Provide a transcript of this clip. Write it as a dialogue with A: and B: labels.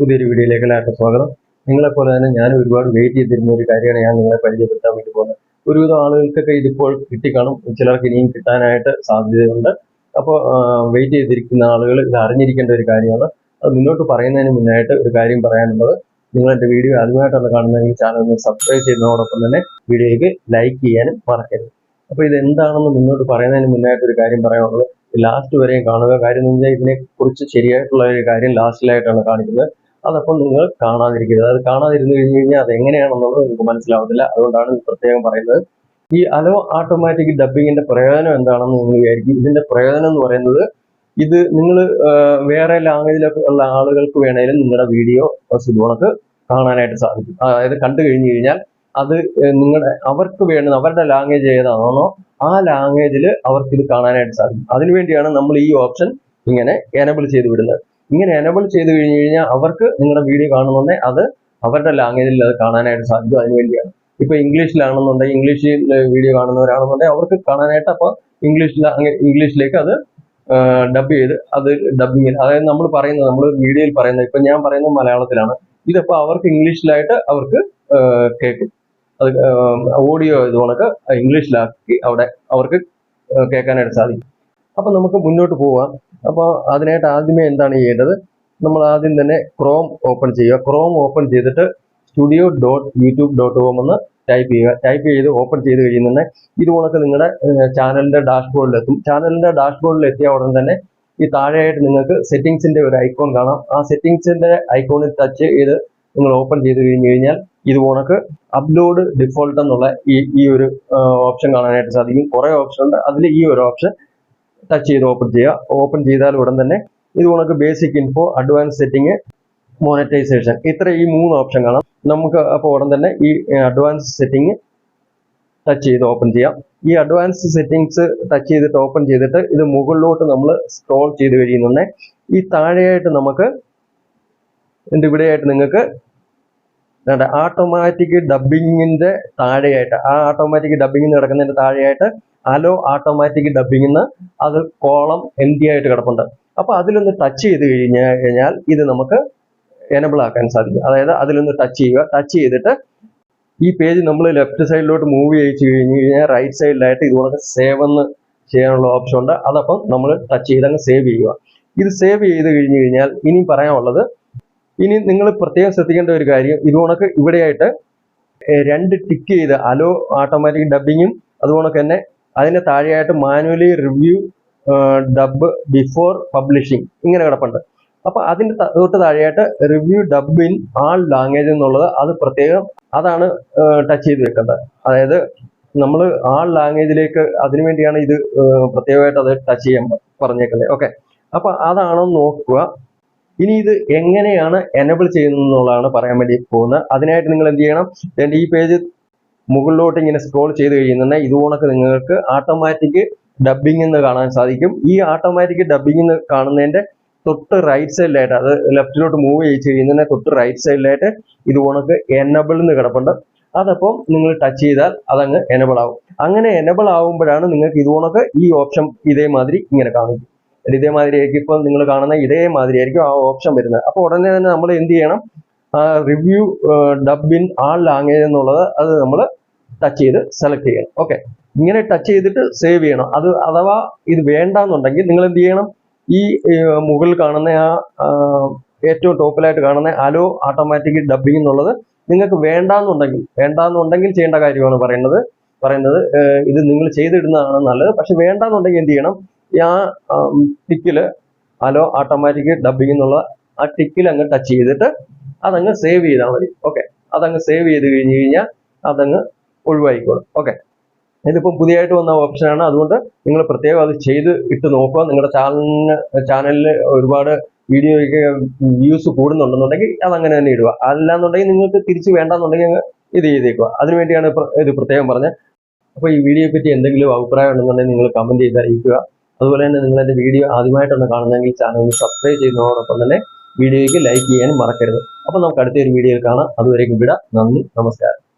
A: പുതിയൊരു വീഡിയോയിലേക്ക് എല്ലാവർക്കും സ്വാഗതം. നിങ്ങളെപ്പോലെ തന്നെ ഞാൻ ഒരുപാട് വെയിറ്റ് ചെയ്തിരുന്ന ഒരു കാര്യമാണ് ഞാൻ നിങ്ങളെ പരിചയപ്പെടുത്താൻ വേണ്ടി പോകുന്നത്. ഒരുവിധം ആളുകൾക്കൊക്കെ ഇതിപ്പോൾ കിട്ടിക്കാണും ചിലർക്ക് ഇനിയും കിട്ടാനായിട്ട് സാധ്യതയുണ്ട്. അപ്പോൾ വെയിറ്റ് ചെയ്തിരിക്കുന്ന ആളുകൾ ഇത് അറിഞ്ഞിരിക്കേണ്ട ഒരു കാര്യമാണ്. അത് മുന്നോട്ട് പറയുന്നതിന് മുന്നായിട്ട് ഒരു കാര്യം പറയാനുള്ളത്. നിങ്ങൾ എന്റെ വീഡിയോ ആദ്യമായിട്ടാണ് കാണുന്നതെങ്കിൽ ചാനൽ ഒന്ന് സബ്സ്ക്രൈബ് ചെയ്യുന്നതോടൊപ്പം തന്നെ വീഡിയോയ്ക്ക് ലൈക്ക് ചെയ്യാനും മറക്കരുത്. അപ്പോൾ ഇത് എന്താണെന്ന് മുന്നോട്ട് പറയുന്നതിന് മുന്നായിട്ട് ഒരു കാര്യം പറയാനുള്ളത്. ലാസ്റ്റ് വരെയും കാണുക. കാര്യം എന്ന് വെച്ചാൽ ഇതിനെക്കുറിച്ച് ശരിയായിട്ടുള്ള ഒരു കാര്യം ലാസ്റ്റിലായിട്ടാണ് കാണിക്കുന്നത്. അതപ്പം നിങ്ങൾ കാണാതിരിക്കരുത്. അത് കാണാതിരുന്നു കഴിഞ്ഞ് കഴിഞ്ഞാൽ അത് എങ്ങനെയാണെന്നുള്ളത് നിങ്ങൾക്ക് മനസ്സിലാവത്തില്ല. അതുകൊണ്ടാണ് പ്രത്യേകം പറയുന്നത്. ഈ അലോ ഓട്ടോമാറ്റിക് ഡബിങ്ങിന്റെ പ്രയോജനം എന്താണെന്ന് നിങ്ങൾ വിചാരിക്കും. ഇതിന്റെ പ്രയോജനം എന്ന് പറയുന്നത് ഇത് നിങ്ങൾ വേറെ ലാംഗ്വേജിലൊക്കെ ഉള്ള ആളുകൾക്ക് വേണേലും നിങ്ങളുടെ വീഡിയോ സുബോണക്ക് കാണാനായിട്ട് സാധിക്കും. അതായത് കണ്ടു കഴിഞ്ഞു കഴിഞ്ഞാൽ അത് നിങ്ങളുടെ അവർക്ക് വേണ്ടുന്ന അവരുടെ ലാംഗ്വേജ് ഏതാണോ ആ ലാംഗ്വേജിൽ അവർക്ക് ഇത് കാണാനായിട്ട് സാധിക്കും. അതിനുവേണ്ടിയാണ് നമ്മൾ ഈ ഓപ്ഷൻ ഇങ്ങനെ എനബിൾ ചെയ്ത് വിടുന്നത്. ഇങ്ങനെ എനബിൾ ചെയ്ത് കഴിഞ്ഞു കഴിഞ്ഞാൽ അവർക്ക് നിങ്ങളുടെ വീഡിയോ കാണുന്നുണ്ടെങ്കിൽ അത് അവരുടെ ലാംഗ്വേജിൽ അത് കാണാനായിട്ട് സാധിക്കും. അതിനുവേണ്ടിയാണ് ഇപ്പൊ ഇംഗ്ലീഷിലാണെന്നുണ്ടെങ്കിൽ ഇംഗ്ലീഷിൽ വീഡിയോ കാണുന്നവരാണെന്നുണ്ടെങ്കിൽ അവർക്ക് കാണാനായിട്ട് അപ്പോൾ ഇംഗ്ലീഷിൽ ഇംഗ്ലീഷിലേക്ക് അത് ഡബ് ചെയ്ത് അത് ഡബിങ് അതായത് നമ്മൾ പറയുന്നത് നമ്മൾ വീഡിയോയിൽ പറയുന്നത് ഇപ്പൊ ഞാൻ പറയുന്നത് മലയാളത്തിലാണ്. ഇതിപ്പോ അവർക്ക് ഇംഗ്ലീഷിലായിട്ട് അവർക്ക് കേൾക്കും അത് ഓഡിയോ ഇതുപോലൊക്കെ ഇംഗ്ലീഷിലാക്കി അവിടെ അവർക്ക് കേൾക്കാനായിട്ട് സാധിക്കും. അപ്പൊ നമുക്ക് മുന്നോട്ട് പോവാം. അപ്പോൾ അതിനായിട്ട് ആദ്യമേ എന്താണ് ചെയ്യേണ്ടത്? നമ്മൾ ആദ്യം തന്നെ ക്രോം ഓപ്പൺ ചെയ്യുക. ക്രോം ഓപ്പൺ ചെയ്തിട്ട് studio dot YouTube dot com എന്ന് ടൈപ്പ് ചെയ്യുക. ടൈപ്പ് ചെയ്ത് ഓപ്പൺ ചെയ്ത് കഴിയുന്ന ഇതുപോലൊക്കെ നിങ്ങളുടെ ചാനലിന്റെ ഡാഷ്ബോർഡിൽ എത്തും ചാനലിന്റെ ഡാഷ്ബോർഡിൽ എത്തിയ ഉടൻ തന്നെ ഈ താഴെയായിട്ട് നിങ്ങൾക്ക് സെറ്റിംഗ്സിന്റെ ഒരു ഐക്കോൺ കാണാം. ആ സെറ്റിംഗ്സിന്റെ ഐക്കോണിൽ ടച്ച് ചെയ്ത് നിങ്ങൾ ഓപ്പൺ ചെയ്ത് കഴിഞ്ഞ് കഴിഞ്ഞാൽ ഇത് കണക്ക് അപ്ലോഡ് ഡിഫോൾട്ട് എന്നുള്ള ഈ ഈ ഒരു ഓപ്ഷൻ കാണാനായിട്ട് സാധിക്കും. കുറേ ഓപ്ഷൻ ഉണ്ട്. അതിൽ ഈ ഒരു ഓപ്ഷൻ ടച്ച് ചെയ്ത് ഓപ്പൺ ചെയ്യുക. ഓപ്പൺ ചെയ്താൽ ഉടൻ തന്നെ ഇത് കണക്ക് basic info advance setting monetisation ഇത്ര ഈ മൂന്ന് ഓപ്ഷൻ കാണാം. നമുക്ക് അപ്പോൾ ഉടൻ തന്നെ ഈ അഡ്വാൻസ് സെറ്റിംഗ് ടച്ച് ചെയ്ത് ഓപ്പൺ ചെയ്യാം. ഈ അഡ്വാൻസ് സെറ്റിംഗ്സ് ടച്ച് ചെയ്തിട്ട് ഓപ്പൺ ചെയ്തിട്ട് ഇത് മുകളിലോട്ട് നമ്മൾ സ്ക്രോൾ ചെയ്ത് കഴിയുന്നുണ്ടെ ഈ താഴെയായിട്ട് നമുക്ക് ഇതിന്റെ ഇവിടെയായിട്ട് നിങ്ങൾക്ക് ഓട്ടോമാറ്റിക് ഡബിങ്ങിന്റെ താഴെയായിട്ട് ആ ഓട്ടോമാറ്റിക് ഡബിങ്ങിന് നടക്കുന്നതിന്റെ താഴെയായിട്ട് അലോ ഓട്ടോമാറ്റിക് ഡബിങ് എന്ന് അത് കോളം എം ഡി ആയിട്ട് കിടപ്പുണ്ട്. അപ്പൊ അതിലൊന്ന് ടച്ച് ചെയ്ത് കഴിഞ്ഞ് കഴിഞ്ഞാൽ ഇത് നമുക്ക് എനബിൾ ആക്കാൻ സാധിക്കും. അതായത് അതിലൊന്ന് ടച്ച് ചെയ്യുക ടച്ച് ചെയ്തിട്ട് ഈ പേജ് നമ്മൾ ലെഫ്റ്റ് സൈഡിലോട്ട് മൂവ് ചെയ്യിച്ചു കഴിഞ്ഞു കഴിഞ്ഞാൽ റൈറ്റ് സൈഡിലായിട്ട് ഇതുപോലെ സേവ് എന്ന് ചെയ്യാനുള്ള ഓപ്ഷൻ ഉണ്ട്. അതപ്പം നമ്മൾ ടച്ച് ചെയ്ത് അങ്ങ് സേവ് ചെയ്യുക. ഇത് സേവ് ചെയ്ത് കഴിഞ്ഞ് കഴിഞ്ഞാൽ ഇനി പറയാനുള്ളത് ഇനി നിങ്ങൾ പ്രത്യേകം ശ്രദ്ധിക്കേണ്ട ഒരു കാര്യം ഇതുകൊണ്ടൊക്കെ ഇവിടെയായിട്ട് രണ്ട് ടിക്ക് ചെയ്ത് അലോ ഓട്ടോമാറ്റിക് ഡബിങ്ങും അതുകൊണ്ടൊക്കെ തന്നെ അതിന്റെ താഴെയായിട്ട് manually review dub before publishing ഇങ്ങനെ കിടപ്പുണ്ട്. അപ്പൊ അതിന്റെ തൊട്ട് താഴെയായിട്ട് review dub in all language എന്നുള്ളത് അത് പ്രത്യേകം അതാണ് ടച്ച് ചെയ്ത് വെക്കേണ്ടത് അതായത് നമ്മൾ ആൾ ലാംഗ്വേജിലേക്ക് അതിനു വേണ്ടിയാണ് ഇത് പ്രത്യേകമായിട്ട് അത് ടച്ച് ചെയ്യാൻ പറഞ്ഞേക്കുന്നത്. ഓക്കെ. അപ്പൊ അതാണോ നോക്കുക. ഇനി ഇത് എങ്ങനെയാണ് എനബിൾ ചെയ്യുന്നത് എന്നുള്ളതാണ് പറയാൻ വേണ്ടി പോകുന്നത്. അതിനായിട്ട് നിങ്ങൾ എന്ത് ചെയ്യണം? ഈ പേജ് മുകളിലോട്ട് ഇങ്ങനെ സ്ക്രോൾ ചെയ്ത് കഴിയുന്നുണ്ടെങ്കിൽ ഇതുപോലൊക്കെ നിങ്ങൾക്ക് ഓട്ടോമാറ്റിക് ഡബിംഗ് എന്ന് കാണാൻ സാധിക്കും. ഈ ഓട്ടോമാറ്റിക് ഡബിംഗ് എന്ന് കാണുന്നതിന്റെ തൊട്ട് റൈറ്റ് സൈഡിലായിട്ട് അത് ലെഫ്റ്റിലോട്ട് മൂവ് ചെയ്ത് കഴിയുന്നതിന് തൊട്ട് റൈറ്റ് സൈഡിലായിട്ട് ഇത് ഉണക്ക് എനബിൾ എന്ന് കിടപ്പുണ്ട്. അതപ്പം നിങ്ങൾ ടച്ച് ചെയ്താൽ അതങ്ങ് എനബിൾ ആവും. അങ്ങനെ എനബിൾ ആവുമ്പോഴാണ് നിങ്ങൾക്ക് ഇത് ഉണക്ക് ഈ ഓപ്ഷൻ ഇതേമാതിരി ഇങ്ങനെ കാണിക്കും ഇതേമാതിരി ആയിരിക്കും ഇപ്പോൾ നിങ്ങൾ കാണുന്ന ഇതേമാതിരി ആയിരിക്കും ആ ഓപ്ഷൻ വരുന്നത്. അപ്പോൾ ഉടനെ തന്നെ നമ്മൾ എന്ത് ചെയ്യണം? Review dub in all language എന്നുള്ളത് അത് നമ്മൾ ടച്ച് ചെയ്ത് സെലക്ട് ചെയ്യണം. ഓക്കെ ഇങ്ങനെ ടച്ച് ചെയ്തിട്ട് സേവ് ചെയ്യണം. അത് അഥവാ ഇത് വേണ്ടാന്നുണ്ടെങ്കിൽ നിങ്ങൾ എന്ത് ചെയ്യണം? ഈ മുകളിൽ കാണുന്ന ആ ഏറ്റവും ടോപ്പിലായിട്ട് കാണുന്ന അലോ ഓട്ടോമാറ്റിക് ഡബിങ് എന്നുള്ളത് നിങ്ങൾക്ക് വേണ്ടാന്നുണ്ടെങ്കിൽ വേണ്ടാന്നുണ്ടെങ്കിൽ ചെയ്യേണ്ട കാര്യമാണ് പറയുന്നത്. പറയുന്നത് ഇത് നിങ്ങൾ ചെയ്തിടുന്നതാണ് നല്ലത്. പക്ഷെ വേണ്ടാന്നുണ്ടെങ്കിൽ എന്ത് ചെയ്യണം? ആ ടിക്കിൽ അലോ ഓട്ടോമാറ്റിക് ഡബിങ് എന്നുള്ള ആ ടിക്കിൽ അങ്ങ് ടച്ച് ചെയ്തിട്ട് അതങ്ങ് സേവ് ചെയ്താൽ മതി. ഓക്കെ അതങ്ങ് സേവ് ചെയ്ത് കഴിഞ്ഞ് കഴിഞ്ഞാൽ അതങ്ങ് ഒഴിവായിക്കോളും. ഓക്കെ ഇതിപ്പം പുതിയതായിട്ട് വന്ന ഓപ്ഷനാണ് അതുകൊണ്ട് നിങ്ങൾ പ്രത്യേകം അത് ചെയ്ത് ഇട്ട് നോക്കുക. നിങ്ങളുടെ ചാനലിന് ചാനലിൽ ഒരുപാട് വീഡിയോയ്ക്ക് വ്യൂസ് കൂടുന്നുണ്ടെന്നുണ്ടെങ്കിൽ അതങ്ങനെ തന്നെ ഇടുക. അല്ലാന്നുണ്ടെങ്കിൽ നിങ്ങൾക്ക് തിരിച്ച് വേണ്ടെന്നുണ്ടെങ്കിൽ ഇത് ചെയ്തേക്കുക. അതിനുവേണ്ടിയാണ് ഇത് പ്രത്യേകം പറഞ്ഞത്. അപ്പോൾ ഈ വീഡിയോയെ പറ്റി എന്തെങ്കിലും അഭിപ്രായം ഉണ്ടെന്നുണ്ടെങ്കിൽ നിങ്ങൾ കമന്റ് ചെയ്ത് അറിയിക്കുക അതുപോലെ തന്നെ നിങ്ങൾ എന്റെ വീഡിയോ ആദ്യമായിട്ടാണ് കാണുന്നതെങ്കിൽ ചാനൽ സബ്സ്ക്രൈബ് ചെയ്യുന്നതോടൊപ്പം തന്നെ വീഡിയോയ്ക്ക് ലൈക്ക് ചെയ്യാനും മറക്കരുത്. അപ്പോൾ നമുക്ക് അടുത്തൊരു വീഡിയോയിൽ കാണാം. അതുവരേക്കും വിടാം. നന്ദി. നമസ്കാരം.